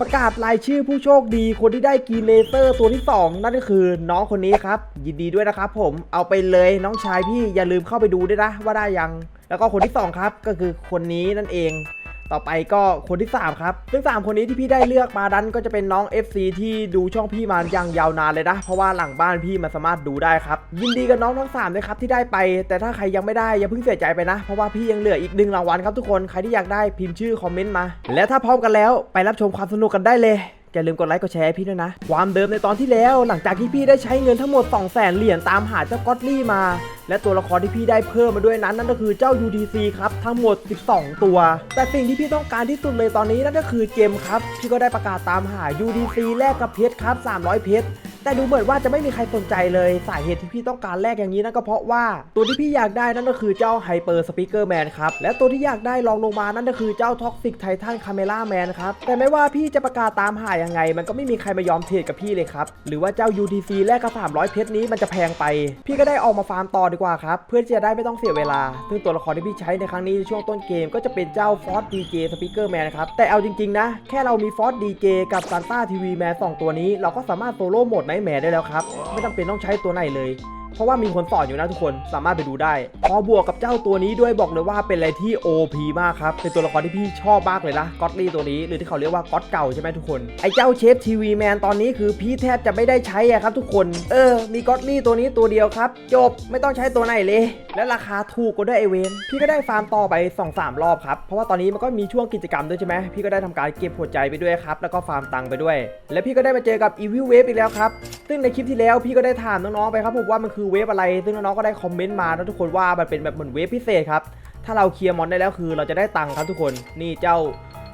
ประกาศรายชื่อผู้โชคดีคนที่ได้กรีเลเซอร์ตัวที่ 2 นั่นก็คือน้องคนนี้ครับ ยินดีด้วยนะครับผมเอาไปเลยน้องชายพี่อย่าลืมเข้าไปดูด้วยนะว่าได้ยัง แล้วก็คนที่ 2 ครับก็คือคนนี้นั่นเอง ต่อไปก็คนที่ 3 ครับ ซึ่ง 3 คนนี้ที่พี่ได้เลือกมาดันก็จะเป็นน้อง FC ที่ดูช่องพี่มาอย่างยาวนานเลยนะ เพราะว่าหลังบ้านพี่มันสามารถดูได้ครับ ยินดีกับน้องทั้ง3ด้วยครับที่ได้ไป แต่ถ้าใครยังไม่ได้อย่าเพิ่งเสียใจไปนะ เพราะว่าพี่ยังเหลืออีกหนึ่งรางวัลครับทุกคน ใครที่อยากได้พิมพ์ชื่อคอมเมนต์มา และถ้าพร้อมกันแล้วไปรับชมความสนุกกันได้เลย อย่าลืมกดไลค์กดแชร์พี่ด้วยนะ ความเดิมในตอนที่แล้วหลังจากที่พี่ได้ใช้เงินทั้งหมด 2 0 0แสนเหรียญตามหาเจ้าก็อตลี่มา และตัวละครที่พี่ได้เพิ่มมาด้วยนั้น นั่นก็คือเจ้า UDC ครับทั้งหมด 12 ตัว แต่สิ่งที่พี่ต้องการที่สุดเลยตอนนี้นั่นก็คือเจมครับพี่ก็ได้ประกาศตามหา UDC แลกกับเพชรครับ 300 เพชร แต่ดูเหมือนว่าจะไม่มีใครสนใจเลยสาเหตุที่พี่ต้องการแลกอย่างนี้นั่นก็เพราะว่าตัวที่พี่อยากได้นั่นก็คือเจ้า Hyper Speaker Man ครับและตัวที่อยากได้รองลงมานั่นก็คือเจ้า Toxic Titan Camera Man ครับแต่ไม่ว่าพี่จะประกาศตามหายังไง มันก็ไม่มีใครมายอมเทรดกับพี่เลยครับหรือว่าเจ้า UTC แลกกับ300เพชรนี้มันจะแพงไป พี่ก็ได้ออกมาฟาร์มต่อดีกว่าครับเพื่อที่จะได้ไม่ต้องเสียเวลา ซึ่งตัวละครที่พี่ใช้ในครั้งนี้ในช่วงต้นเกมก็จะเป็นเจ้า Force DJ Speaker Man ครับแต่เอาจริงๆนะแค่เรามี Force DJ กับ Santa TV Man สองตัวนี้เราก็สามารถโซโล่หมดไนท์แมร์ได้แล้วครับ ไม่จำเป็นต้องใช้ตัวไหนเลย ราะว่ามีคนสอนอยู่นะทุกคนสามารถไปดูได้ พอบวกกับเจ้าตัวนี้ด้วยบอกเลยว่าเป็นอะไรที่ OP มากครับ เป็นตัวละครที่พี่ชอบมากเลยนะก็อตลี่ตัวนี้หรือที่เขาเรียกว่าก็อตเก่าใช่ไหมทุกคนไอ้เจ้าเชฟทีวีแมนตอนนี้คือพี่แทบจะไม่ได้ใช้อะครับทุกคนเออมีก็อตลี่ตัวนี้ตัวเดียวครับ จบไม่ต้องใช้ตัวไหนเลย และราคาถูกกว่าด้วยไอเวนพี่ก็ได้ฟาร์มต่อไป2อสรอบครับเพราะว่าตอนนี้มันก็มีช่วงกิจกรรมด้วยใช่ไหมพี่ก็ได้ทำการเก็บหัวใจไปด้วยครับแล้วก็ฟาร์มตังค์ไปด้วย และพี่ก็ได้มาเจอกับ Evil Wave อีกแล้วครับซึ่งในคลิปที่แล้วพี่ก็ได้ถามน้องๆไปครับผมว่ามันคือเวฟอะไร ซึ่งน้องๆก็ได้คอมเมนต์มานะทุกคนว่ามันเป็นแบบเหมือนเวฟพิเศษครับ ถ้าเราเคลียร์มอนได้แล้วคือ เราจะได้ตังค์ครับทุกคน นี่เจ้า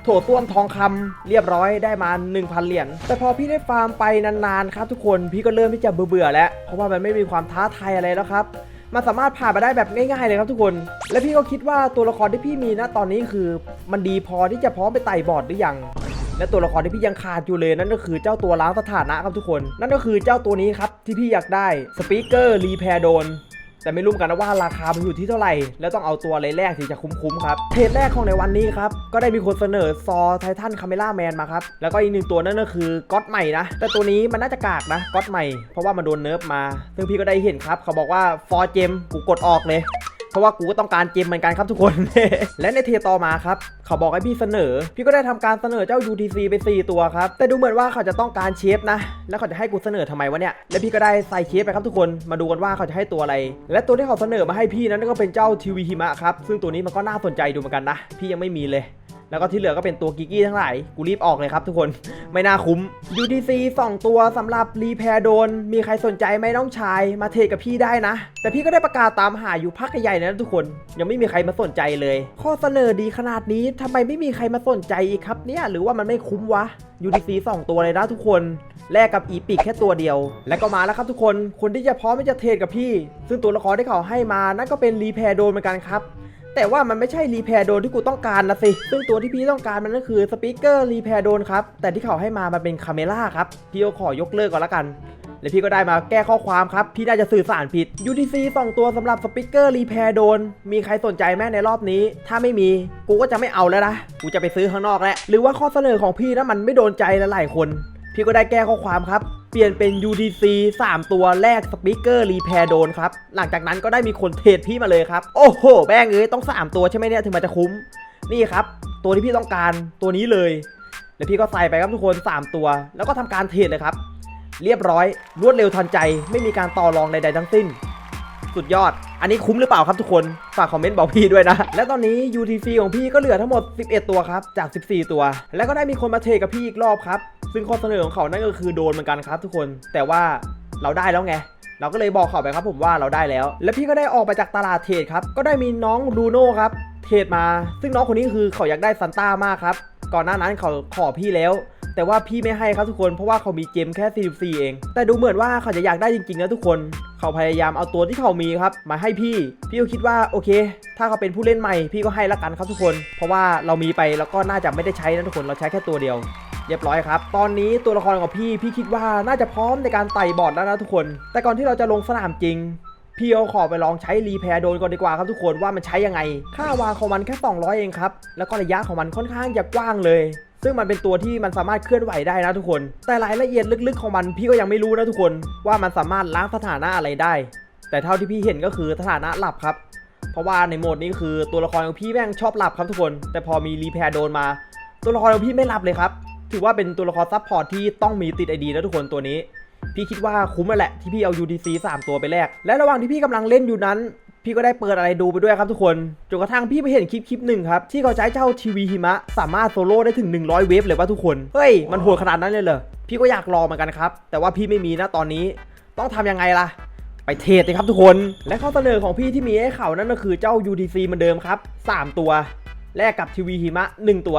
โถต้วมทองคำเรียบร้อยได้มา 1,000 เหรียญแต่พอพี่ได้ฟาร์มไปนานๆครับทุกคนพี่ก็เริ่มที่จะเบื่อๆแล้ว เพราะว่ามันไม่มีความท้าทายอะไรแล้วครับมันสามารถผ่านมาได้แบบง่ายๆเลยครับทุกคน และพี่ก็คิดว่าตัวละครที่พี่มีนะตอนนี้คือ มันดีพอที่จะพร้อมไปไต่บอร์ดหรือยัง และตัวละครที่พี่ยังขาดอยู่เลยนั่นก็คือเจ้าตัวล้างสถานะครับทุกคน นั่นก็คือเจ้าตัวนี้ครับที่พี่อยากได้สปีกเกอร์รีแพร์โดนแต่ไม่รู้กันนะว่าราคามันอยู่ที่เท่าไหร่ แล้วต้องเอาตัวอะไรแรกถึงจะคุ้มๆครับเทรดแรกของในวันนี้ครับ ก็ได้มีคนเสนอซอไททันคาเมล่าแมนมาครับ แล้วก็อีกหนึ่งตัวนั่นก็คือก๊อตใหม่นะ แต่ตัวนี้มันน่าจะกากนะก๊อตใหม่ เพราะว่ามันโดนเนิร์ฟมา ซึ่งพี่ก็ได้เห็นครับ เขาบอกว่าฟอร์เจมกูกดออกเลย ราะว่ากูก็ต้องการเกมเหมือนกันครับทุกคน และในเทต่อมาครับเขาบอกให้พี่เสนอ พี่ก็ได้ทำการเสนอเจ้า UTC ไป 4 ตัวครับ แต่ดูเหมือนว่าเขาจะต้องการเชฟนะ แล้วเขาจะให้กูเสนอทำไมวะเนี่ย และพี่ก็ได้ใส่เชฟไปครับทุกคน มาดูกันว่าเขาจะให้ตัวอะไร และตัวที่เขาเสนอมาให้พี่นั้นก็เป็นเจ้าทีวีหิมะครับ ซึ่งตัวนี้มันก็น่าสนใจดูเหมือนกันนะ พี่ยังไม่มีเลย แล้วก็ที่เหลือก็เป็นตัวกิกกี้ทั้งหลาย กูรีบออกเลยครับทุกคน ไม่น่าคุ้ม UTC 2 ตัวสำหรับรีแพร์โดน มีใครสนใจไหมน้องชาย มาเทรดกับพี่ได้นะ แต่พี่ก็ได้ประกาศตามหาอยู่พักใหญ่ๆนะทุกคน ยังไม่มีใครมาสนใจเลย ข้อเสนอดีขนาดนี้ทำไมไม่มีใครมาสนใจอีกครับเนี่ย หรือว่ามันไม่คุ้มวะ UTC 2 ตัวเลยนะทุกคน แลกกับอีปิกแค่ตัวเดียว และก็มาแล้วครับทุกคน คนที่จะพร้อมที่จะเทรดกับพี่ ซึ่งตัวละครที่เขาให้มานั่นก็เป็นรีแพร์โดนเหมือนกันครับ แต่ว่ามันไม่ใช่รีแพร์โดนที่กูต้องการนะสิซึ่งตัวที่พี่ต้องการมันก็คือสปีกเกอร์รีแพร์โดนครับแต่ที่เขาให้มามันเป็นคาเมล่าครับพี่ก็ขอยกเลิกก่อนละกันแล้วพี่ก็ได้มาแก้ข้อความครับ พี่น่าจะสื่อสารผิด UTC 2ตัวสำหรับสปีกเกอร์รีแพร์โดน มีใครสนใจไหมในรอบนี้ ถ้าไม่มี กูก็จะไม่เอาแล้วนะ กูจะไปซื้อข้างนอกแล้ว หรือว่าข้อเสนอของพี่นะมันไม่โดนใจหลายๆคน พี่ก็ได้แก้ข้อความครับ ปลี่ยนเป็น UTC 3 ตัวแรกสปีกเกอร์รีแพร์โดนครับ หลังจากนั้นก็ได้มีคนเทรดพี่มาเลยครับ โอ้โหแม่งเอ้ยต้อง 3 ตัวใช่ไหมเนี่ยถึงมันจะคุ้ม นี่ครับ ตัวที่พี่ต้องการตัวนี้เลย แล้วพี่ก็ใส่ไปครับทุกคน 3 ตัว แล้วก็ทำการเทรดเลยครับ เรียบร้อยรวดเร็วทันใจ ไม่มีการต่อรองใดๆทั้งสิ้น สุดยอด อันนี้คุ้มหรือเปล่าครับทุกคนฝากคอมเมนต์บอกพี่ด้วยนะ และตอนนี้ UTC ของพี่ก็เหลือทั้งหมด 11 ตัวครับจาก 14 ตัว แล้วก็ได้มีคนมาเทรดกับพี่อีกรอบครับ ซึ่งข้อเสนอของเขานั่นก็คือโดนเหมือนกันครับทุกคน แต่ว่าเราได้แล้วไง เราก็เลยบอกเขาไปครับผมว่าเราได้แล้ว และพี่ก็ได้ออกไปจากตลาดเทรดครับ ก็ได้มีน้องลูโน่ครับ เทรดมา ซึ่งน้องคนนี้คือเขาอยากได้ซันต้ามากครับ ก่อนหน้านั้นเขาขอพี่แล้ว แต่ว่าพี่ไม่ให้ครับทุกคน เพราะว่าเขามีเกมแค่ 44 เอง แต่ดูเหมือนว่าเขาจะอยากได้จริงๆนะทุกคน เขาพยายามเอาตัวที่เขามีครับ มาให้พี่ พี่ก็คิดว่าโอเค ถ้าเขาเป็นผู้เล่นใหม่ พี่ก็ให้ละกันครับทุกคน เพราะว่าเรามีไปแล้วก็น่าจะไม่ได้ใช้นะทุกคน เราใช้แค่ตัวเดียว เรียบร้อยครับ ตอนนี้ตัวละครของพี่พี่คิดว่าน่าจะพร้อมในการไต่บอร์ดแล้วนะทุกคน แต่ก่อนที่เราจะลงสนามจริง พี่เอาขอไปลองใช้รีแพร์โดนก่อนดีกว่าครับทุกคนว่ามันใช้ยังไง ค่าวางของมันแค่ 200 เองครับ แล้วก็ระยะของมันค่อนข้างจะกว้างเลย ซึ่งมันเป็นตัวที่มันสามารถเคลื่อนไหวได้นะทุกคน แต่รายละเอียดลึกๆของมันพี่ก็ยังไม่รู้นะทุกคน ว่ามันสามารถล้างสถานะอะไรได้ แต่เท่าที่พี่เห็นก็คือสถานะหลับครับ เพราะว่าในโหมดนี้คือตัวละครของพี่แม่งชอบหลับครับทุกคน แต่พอมีรีแพร์โดนมา ตัวละครของพี่ไม่หลับเลยครับ ถือว่าเป็นตัวละครซับพอร์ตที่ต้องมีติดไอดีนะทุกคนตัวนี้ พี่คิดว่าคุ้มแล้วแหละที่พี่เอา UTC 3 ตัวไปแลกและระหว่างที่พี่กำลังเล่นอยู่นั้น พี่ก็ได้เปิดอะไรดูไปด้วยครับทุกคนจนกระทั่งพี่ไปเห็นคลิปคลิปหนึ่งครับที่เขาใช้เจ้าทีวีหิมะสามารถโซโล่ได้ถึง 100 เวฟเลยว่าทุกคนเฮ้ยมันโหดขนาดนั้นเลยเหรอพี่ก็อยากลองเหมือนกันครับ แต่ว่าพี่ไม่มีนะตอนนี้ต้องทำยังไงล่ะไปเทรดเลยครับทุกคน และข้อเสนอของพี่ที่มีให้เขานั่นก็คือเจ้า UTC เหมือนเดิมครับ 3 ตัว แลกกับทีวีหิมะ 1 ตัว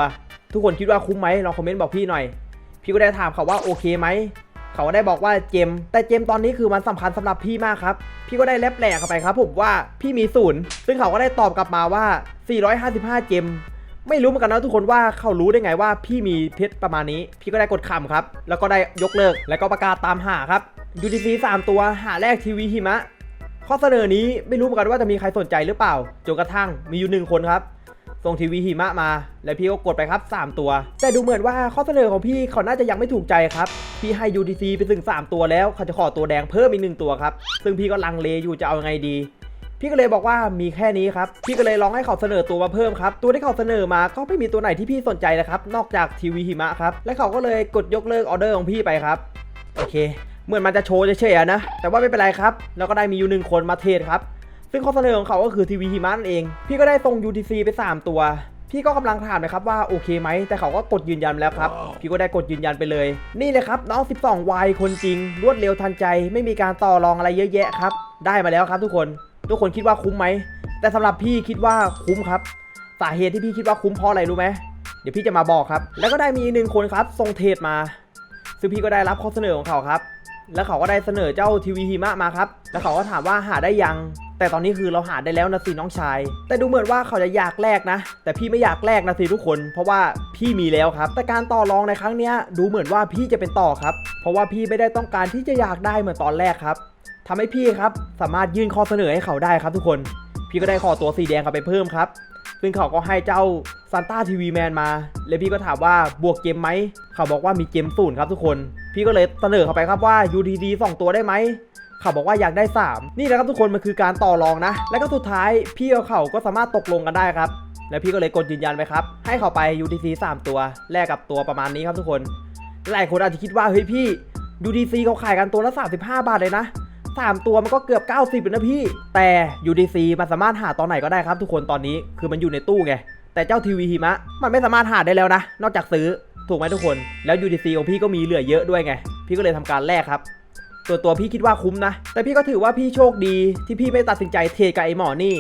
ทุกคนคิดว่าคุ้มไหมลองคอมเมนต์บอกพี่หน่อย พี่ก็ได้ถามเขาว่าโอเคไหมเขาก็ได้บอกว่าเจม แต่เจมตอนนี้คือมันสำคัญสำหรับพี่มากครับ พี่ก็ได้แลบแหลกเข้าไปครับผมว่าพี่มีศูนย์ซึ่งเขาก็ได้ตอบกลับมาว่า 455 เจม ไม่รู้เหมือนกันนะทุกคนว่าเขารู้ได้ไงว่าพี่มีเพชรประมาณนี้ พี่ก็ได้กดคำครับ แล้วก็ได้ยกเลิก แล้วก็ประกาศตามหาครับ UTC 3 ตัวหาแรกทีวีหิมะข้อเสนอนี้ไม่รู้เหมือนกันว่าจะมีใครสนใจหรือเปล่าจนกระทั่งมีอยู่หนึ่งคนครับ ส่งทีวีหิมะมา แล้วพี่ก็กดไปครับ 3 ตัว แต่ดูเหมือนว่าข้อเสนอของพี่เขาน่าจะยังไม่ถูกใจครับ พี่ให้ UTC ไปถึง 3 ตัวแล้ว เขาจะขอตัวแดงเพิ่มอีกหนึ่งตัวครับ ซึ่งพี่ก็ลังเลอยู่จะเอาไงดี พี่ก็เลยบอกว่ามีแค่นี้ครับ พี่ก็เลยลองให้เขาเสนอตัวมาเพิ่มครับ ตัวที่เขาเสนอมาก็ไม่มีตัวไหนที่พี่สนใจเลยครับ นอกจากทีวีหิมะครับ และเขาก็เลยกดยกเลิกออเดอร์ของพี่ไปครับ โอเค เหมือนมันจะโชว์เฉยๆนะ แต่ว่าไม่เป็นไรครับ แล้วก็ได้มีอยู่หนึ่งคนมาเทรดครับ ซึ่งข้อเสนอของเขาก็คือทีวีหิมะนั่นเอง พี่ก็ได้ส่ง UTC ไป 3 ตัว พี่ก็กำลังถามนะครับว่าโอเคไหม แต่เขาก็กดยืนยันแล้วครับ พี่ก็ได้กดยืนยันไปเลย นี่เลยครับน้อง 12วัยคนจริง รวดเร็วทันใจ ไม่มีการต่อรองอะไรเยอะแยะครับ ได้มาแล้วครับทุกคน ทุกคนคิดว่าคุ้มไหม แต่สำหรับพี่คิดว่าคุ้มครับ สาเหตุที่พี่คิดว่าคุ้มเพราะอะไรรู้ไหมเดี๋ยวพี่จะมาบอกครับ แล้วก็ได้มีอีกหนึ่งคนครับส่งเทรดมา ซึ่งพี่ก็ได้รับข้อเสนอของเขาครับ แล้วเขาก็ได้เสนอเจ้าทีวีหิมะมาครับ แล้วเขาก็ถามว่าหาได้ยัง แต่ตอนนี้คือเราหาได้แล้วนะสิน้องชาย แต่ดูเหมือนว่าเขาจะอยากแลกนะ แต่พี่ไม่อยากแลกนะสิทุกคน เพราะว่าพี่มีแล้วครับ แต่การต่อรองในครั้งนี้ดูเหมือนว่าพี่จะเป็นต่อครับ เพราะว่าพี่ไม่ได้ต้องการที่จะอยากได้เหมือนตอนแรกครับทำให้พี่ครับสามารถยื่นข้อเสนอให้เขาได้ครับทุกคน พี่ก็ได้ขอตัวสีแดงเขาไปเพิ่มครับซึ่งเขาก็ให้เจ้าซันต้าทีวีแมนมา แล้วพี่ก็ถามว่าบวกเกมไหม เขาบอกว่ามีเกมศูนย์ครับทุกคน พี่ก็เลยเสนอเขาไปครับว่า UTD 2 ตัวได้ไหม เขาบอกว่าอยากได้ 3 นี่แหละครับทุกคนมันคือการต่อรองนะ และก็สุดท้ายพี่กับเขาก็สามารถตกลงกันได้ครับ แล้วพี่ก็เลยกดยืนยันไปครับ ให้เขาไป UTC 3 ตัวแลกกับตัวประมาณนี้ครับทุกคน หลายคนอาจจะคิดว่าเฮ้ยพี่ UTC เขาขายกันตัวละ 35 บาทเลยนะ3 ตัวมันก็เกือบ 90เลยนะพี่ แต่ UDC มันสามารถหาตอนไหนก็ได้ครับทุกคนตอนนี้คือมันอยู่ในตู้ไง แต่เจ้าทีวีหิมะ มันไม่สามารถหาได้แล้วนะ นอกจากซื้อ ถูกไหมทุกคน แล้ว UDC ของพี่ก็มีเหลือเยอะด้วยไง พี่ก็เลยทำการแลกครับ ตัวตัวพี่คิดว่าคุ้มนะ แต่พี่ก็ถือว่าพี่โชคดีที่พี่ไม่ตัดสินใจเทกับไอหมอนี่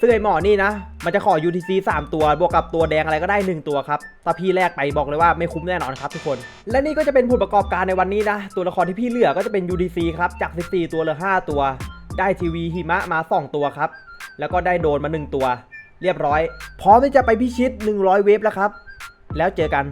ซึ่งไอหมอนี่นะ มันจะขอ UTC 3 ตัวบวกกับตัวแดงอะไรก็ได้ 1 ตัวครับถ้าพี่แลกไปบอกเลยว่าไม่คุ้มแน่นอนครับทุกคน และนี่ก็จะเป็นผลประกอบการในวันนี้นะ ตัวละครที่พี่เหลือก็จะเป็น UTC ครับจาก 14 ตัวเหลือ 5 ตัว ได้ทีวีหิมะมา 2 ตัวครับ แล้วก็ได้โดนมา 1 ตัว เรียบร้อย พร้อมที่จะไปพิชิต 100 เวฟแล้วครับ แล้วเจอกัน